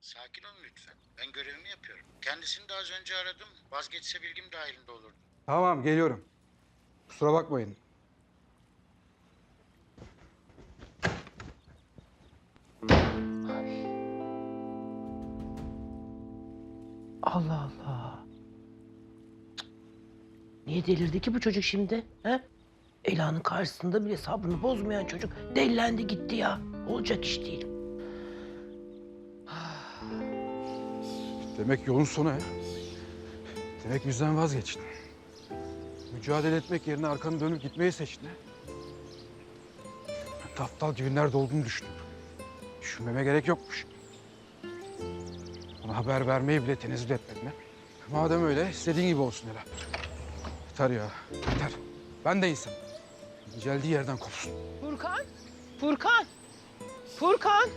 Sakin olun lütfen. Ben görevimi yapıyorum. Kendisini de az önce aradım. Vazgeçse bilgim dahilinde olurdu. Tamam geliyorum. Kusura bakmayın. Allah Allah. Niye delirdi ki bu çocuk şimdi? He? Ela'nın karşısında bile sabrını bozmayan çocuk dellendi gitti ya. Olacak iş değil. Demek yolun sonu he. Demek bizden vazgeçtin. Mücadele etmek yerine arkanı dönüp gitmeyi seçtin he. Ben de aptal gibi nerede olduğunu düşündüm. Düşünmeme gerek yokmuş. Ona haber vermeyi bile tenezzül etmedin he. Madem öyle istediğin gibi olsun Ela. Yeter ya, yeter. Ben de insan. Geldiği yerden kopsun. Furkan! Furkan! Furkan!